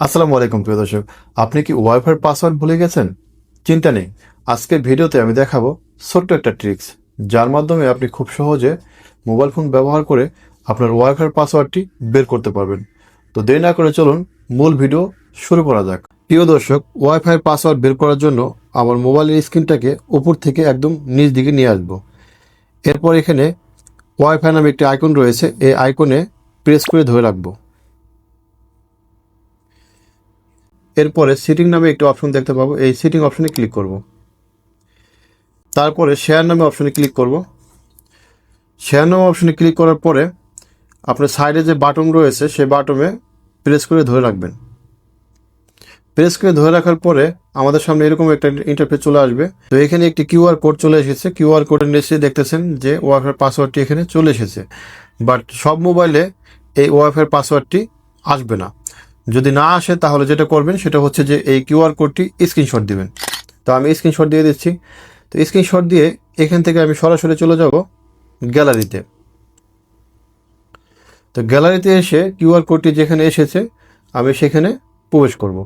আসসালামু আলাইকুম, প্রিয় দর্শক। আপনি কি ওয়াইফাই পাসওয়ার্ড ভুলে গেছেন? চিন্তা নেই। আজকের ভিডিওতে আমি দেখাবো ছোট্ট একটা ট্রিক্স যার মাধ্যমে আপনি খুব সহজে মোবাইল ফোন ব্যবহার করে আপনার ওয়াইফাই পাসওয়ার্ডটি বের করতে পারবেন। তো দেরি না করে চলুন মূল ভিডিও শুরু করা যাক। প্রিয় দর্শক, ওয়াইফাই পাসওয়ার্ড বের করার জন্য আমার মোবাইলের স্ক্রিনটাকে উপর থেকে একদম নিচ দিকে নিয়ে আসব। এরপর এখানে ওয়াইফাই নামে একটি আইকন রয়েছে, এই আইকনে প্রেস করে ধরে রাখব। এরপরে সিটিং নামে একটি অপশন দেখতে পাবো। এই সিটিং অপশনে ক্লিক করব। তারপরে শেয়ার নামে অপশনে ক্লিক করব। শেয়ার নামে অপশনে ক্লিক করার পরে আপনার সাইডে যে বাটন রয়েছে, সেই বাটনে প্রেস করে ধরে রাখবেন। প্রেস করে ধরে রাখার পরে আমাদের সামনে এরকম একটা ইন্টারফেস চলে আসবে। তো এখানে একটি কিউআর কোড চলে এসেছে। কিউআর কোডের নিচে দেখতেছেন যে ওয়াইফাই পাসওয়ার্ডটি এখানে চলে এসেছে। বাট সব মোবাইলে এই ওয়াইফাই পাসওয়ার্ডটি আসবে না। যদি না আসে, তাহলে যেটা করবেন সেটা হচ্ছে যে এই কিউআর কোডটি স্ক্রিনশট দিবেন। তো আমি স্ক্রিনশট দিয়ে দিচ্ছি। তো স্ক্রিনশট দিয়ে এখান থেকে আমি সরাসরি চলে যাব গ্যালারিতে। তো গ্যালারিতে এসে কিউআর কোডটি যেখানে এসেছে, আমি সেখানে প্রবেশ করব।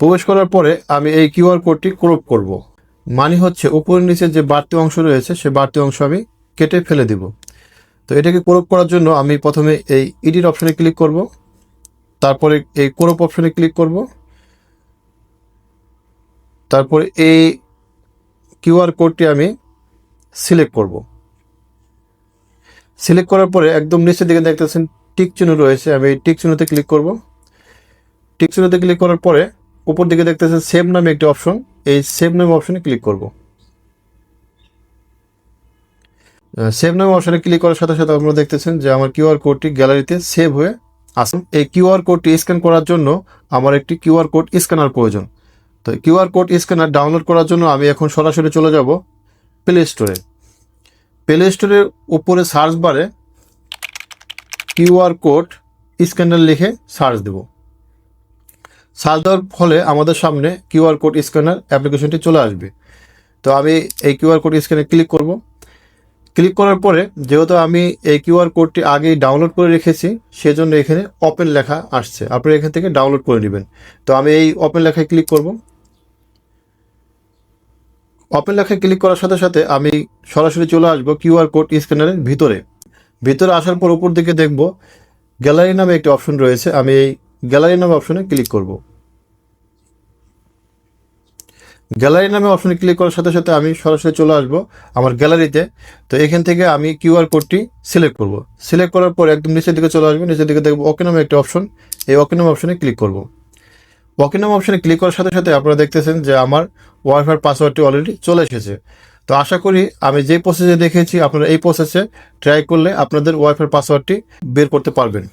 প্রবেশ করার পরে আমি এই কিউআর কোডটি ক্রপ করব। মানে হচ্ছে উপরের নিচে যে বাড়তি অংশ রয়েছে, সে বাড়তি অংশ আমি কেটে ফেলে দিব। তো এটাকে কোরপ করার জন্য আমি প্রথমে এই ইডিট অপশনে ক্লিক করব। তারপরে এই কোরপ অপশনে ক্লিক করব। তারপরে এই কিউআর কোডটি আমি সিলেক্ট করব। সিলেক্ট করার পরে একদম নিচের দিকে দেখতেছেন টিক চিহ্ন রয়েছে, আমি এই টিক চিহ্নতে ক্লিক করব। টিক চিহ্নতে ক্লিক করার পরে উপর দিকে দেখতেছেন সেভ নামে একটি অপশন এই সেভ নামে অপশনে ক্লিক করব। সেভ নামে অপশনে ক্লিক করার সাথে সাথে আপনারা দেখতেছেন যে আমার কিউআর কোডটি গ্যালারিতে সেভ হয়ে আসে এই কিউআর কোডটি স্ক্যান করার জন্য আমার একটি কিউআর কোড স্ক্যানার প্রয়োজন। তো কিউআর কোড স্ক্যানার ডাউনলোড করার জন্য আমি এখন সরাসরি চলে যাব প্লে স্টোরে প্লে স্টোরের উপরে সার্চ বারে কিউআর কোড স্ক্যানার লিখে সার্চ দেব। সার্চ দেওয়ার ফলে আমাদের সামনে কিউআর কোড স্ক্যানার অ্যাপ্লিকেশনটি চলে আসবে। তো আমি এই কিউআর কোড স্ক্যানে ক্লিক করব। ক্লিক করার পরে যেহেতু আমি এই কিউআর কোডটি আগেই ডাউনলোড করে রেখেছি, সেজন্য এখানে ওপেন লেখা আসছে। আপনি এখান থেকে ডাউনলোড করে নেবেন। তো আমি এই ওপেন লেখায় ক্লিক করব। ওপেন লেখায় ক্লিক করার সাথে সাথে আমি সরাসরি চলে আসব কিউআর কোড স্ক্যানারের ভিতরে। ভিতরে আসার পর উপর দিকে দেখব, গ্যালারি নামে একটি অপশন রয়েছে। আমি এই গ্যালারি নামে অপশনে ক্লিক করব। গ্যালারি নামে অপশনে ক্লিক করার সাথে সাথে আমি সরাসরি চলে আসব আমার গ্যালারিতে। তো এখান থেকে আমি কিউআর কোডটি সিলেক্ট করব। সিলেক্ট করার পর একদম নিচের দিকে চলে আসবে। নিচের দিকে দেখব ওকে নামে একটি অপশন এই ওকে নামে অপশনে ক্লিক করব। ওকে নামে অপশনে ক্লিক করার সাথে সাথে আপনারা দেখতেছেন যে আমার ওয়াইফাই পাসওয়ার্ডটি অলরেডি চলে এসেছে। তো আশা করি আমি যে প্রসেসে দেখেছি, আপনারা এই প্রসেসে ট্রাই করলে আপনাদের ওয়াইফাই পাসওয়ার্ডটি বের করতে পারবেন।